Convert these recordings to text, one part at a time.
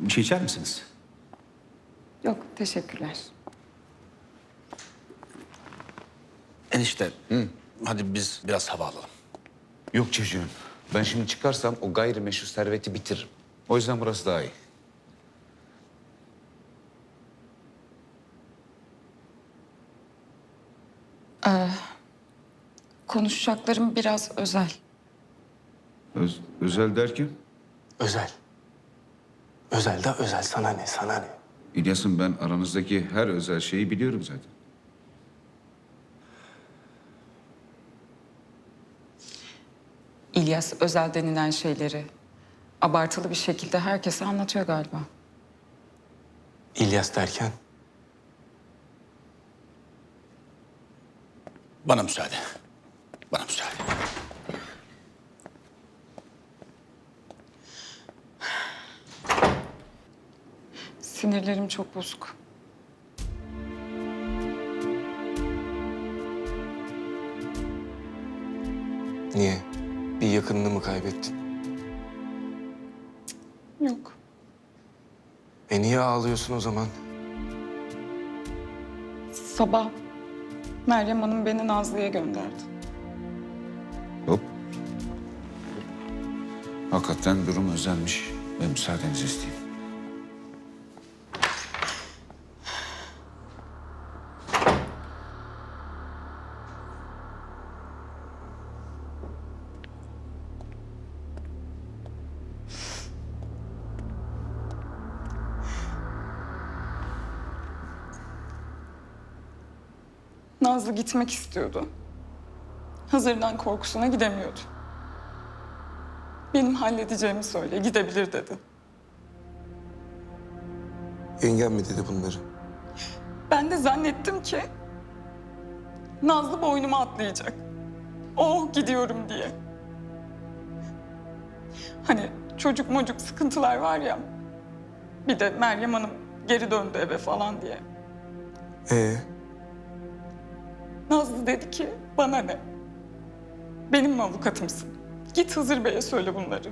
Bir şey içer misiniz? Yok, teşekkürler. Enişte, hadi biz biraz hava alalım. Yok çocuğum. Ben şimdi çıkarsam o gayrimeşru serveti bitiririm. O yüzden burası daha iyi. Konuşacaklarım biraz özel. Öz- özel derken? Özel. Özel de özel. Sana ne, sana ne? İlyas'ım ben aranızdaki her özel şeyi biliyorum zaten. İlyas özel denilen şeyleri abartılı bir şekilde herkese anlatıyor galiba. İlyas derken? Bana müsaade. Sinirlerim çok bozuk. Niye? Bir yakınını mı kaybettin? Yok. E niye ağlıyorsun o zaman? Sabah Meryem Hanım beni Nazlı'ya gönderdi. Hop. Hakikaten durum özelmiş. Ben müsaadenizi isteyeyim. Nazlı gitmek istiyordu. Hazırdan korkusuna gidemiyordu. Benim halledeceğimi söyle, gidebilir dedi. Yengem mi dedi bunları? Ben de zannettim ki Nazlı boynuma atlayacak. Oh gidiyorum diye. Hani çocuk mocuk sıkıntılar var ya. Bir de Meryem Hanım geri döndü eve falan diye. Ee, Nazlı dedi ki bana ne? Benim mi avukatımsın? Git Hızır Bey'e söyle bunları.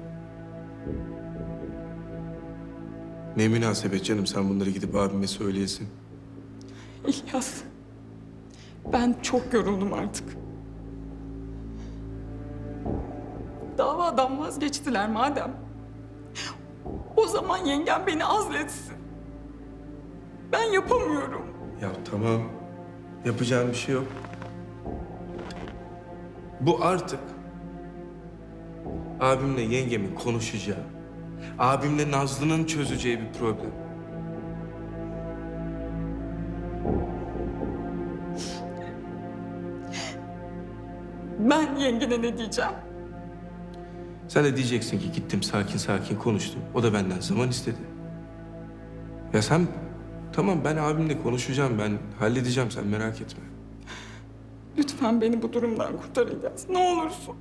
ne münasebet canım sen bunları gidip abime söyleyesin. İlyas, ben çok yoruldum artık. Davadan vazgeçtiler madem. O zaman yengem beni azletsin. Ben yapamıyorum. Ya tamam. Yapacağım bir şey yok. Bu artık abimle yengemin konuşacağı, abimle Nazlı'nın çözeceği bir problem. Ben yengene ne diyeceğim? Sen de diyeceksin ki gittim sakin sakin konuştum. O da benden zaman istedi. Ya sen tamam ben abimle konuşacağım ben halledeceğim sen merak etme. Lütfen beni bu durumdan kurtar İlyas. Ne olursun.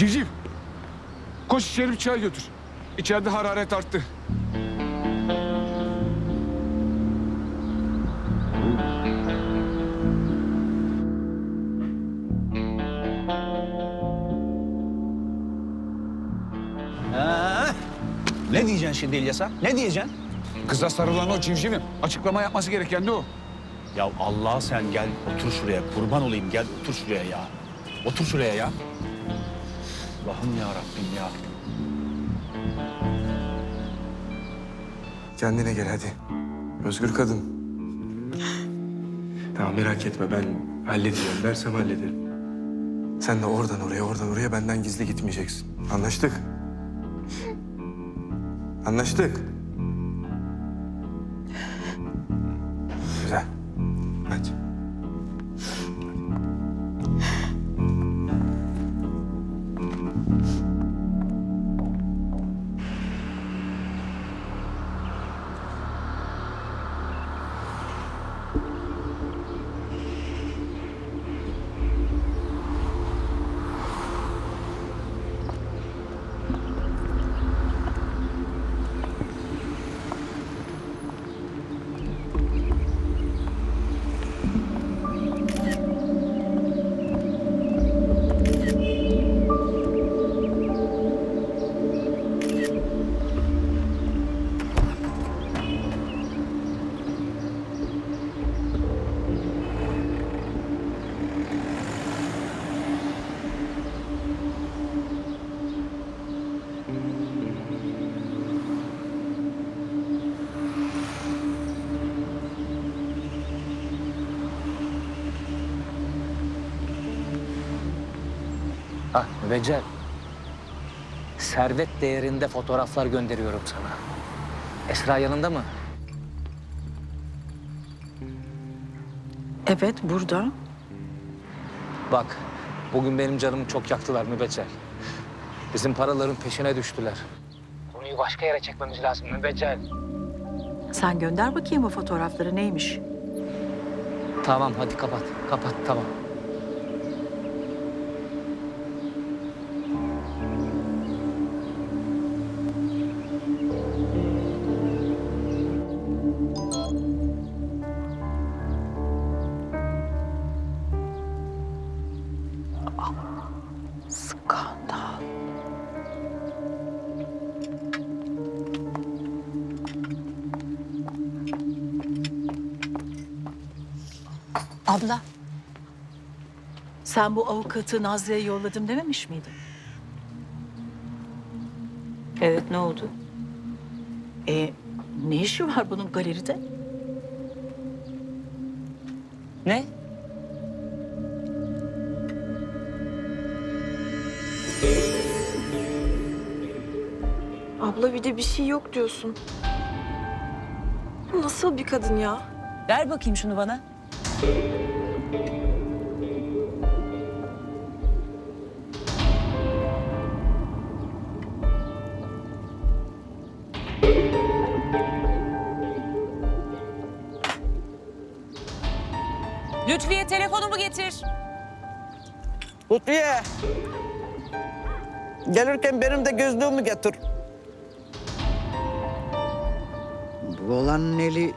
Civciv. Koş içeri bir çay götür. İçeride hararet arttı. Ne diyeceksin şimdi İlyas'a? Ne diyeceksin? Kıza sarılan o civcivim. Açıklama yapması gereken de o. Ya Allah sen gel otur şuraya. Kurban olayım gel otur şuraya ya. Otur şuraya ya. Allah'ım ya Rabbim ya. Kendine gel hadi. Özgür kadın. Tamam merak etme ben halledeceğim dersem hallederim. Sen de oradan oraya oradan oraya benden gizli gitmeyeceksin. Anlaştık. Anlaştık. Güzel. Hadi. Ah mübeccel. Servet değerinde fotoğraflar gönderiyorum sana. Esra yanında mı? Evet burada. Bak bugün benim canımı çok yaktılar mübeccel. Bizim paraların peşine düştüler. Konuyu başka yere çekmemiz lazım mübeccel. Sen gönder bakayım o fotoğrafları neymiş? Tamam hadi kapat. Kapat tamam. Sen bu avukatı Nazlı'ya yolladım dememiş miydin? Evet ne oldu? E, ne işi var bunun galeride? Ne? Abla bir de bir şey yok diyorsun. Bu Nasıl bir kadın ya? Ver bakayım şunu bana. Lütfiye telefonumu getir. Lütfiye. Gelirken benim de gözlüğümü getir. Bu olanın eli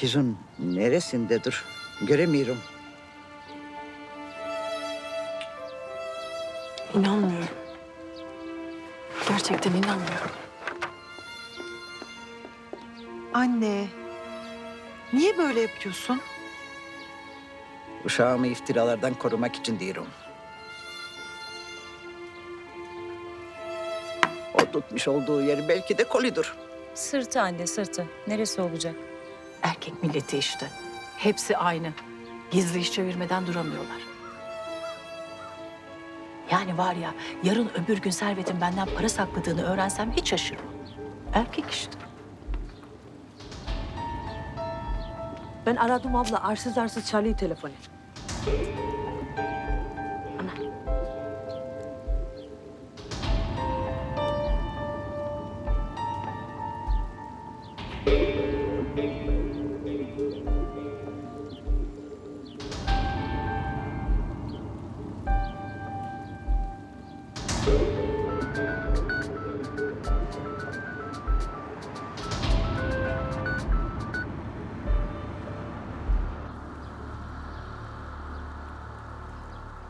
kızın neresindedir? Göremiyorum. İnanmıyorum. Gerçekten inanmıyorum. Anne, niye böyle yapıyorsun? Uşağımı iftiralardan korumak için diyorum. O tutmuş olduğu yer belki de kolidur. Sırtı anne sırtı. Neresi olacak? Erkek milleti işte. Hepsi aynı. Gizli iş çevirmeden duramıyorlar. Yani var ya yarın öbür gün Servet'in benden para sakladığını öğrensem hiç şaşırmam. Erkek işte. Ben aradım abla. Arsız arsız çalıyor telefonu. Thank you.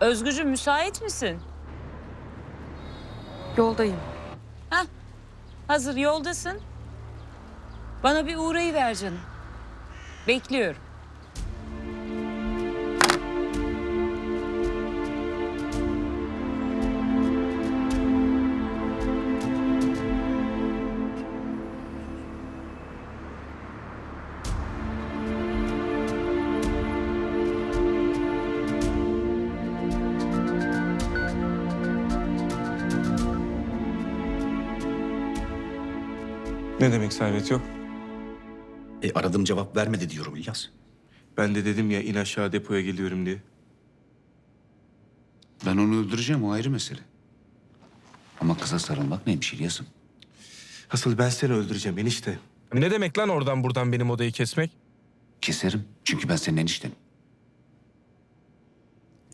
Özgücüm müsait misin? Yoldayım. Hazır yoldasın. Bana bir uğrayı ver canım. Bekliyorum. Ne demek servet yok? E, aradım cevap vermedi diyorum İlyas. Ben de dedim ya in aşağı depoya geliyorum diye. Ben onu öldüreceğim o ayrı mesele. Ama kıza sarılmak neymiş İlyas'ım? Asıl ben seni öldüreceğim enişte. Ne demek lan oradan buradan benim odayı kesmek? Keserim. Çünkü ben senin eniştenim.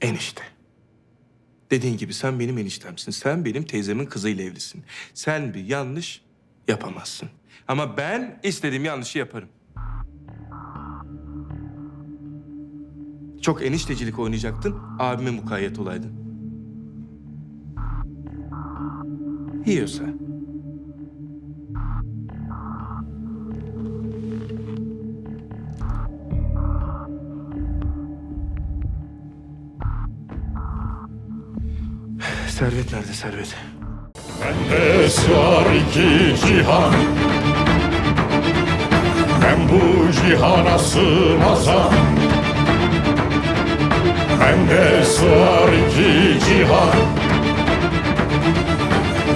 Enişte. Dediğin gibi sen benim eniştemsin. Sen benim teyzemin kızıyla evlisin. Sen bir yanlış yapamazsın. Ama ben istediğim yanlışı yaparım. Çok eniştecilik oynayacaktın, abime mukayyet olaydın. Yiyorsa. Servet nerede servet? Bende sığar iki cihan bu cihana sığmazam Bende sığar iki cihan.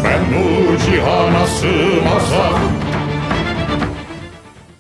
Ben bu cihana sığmazam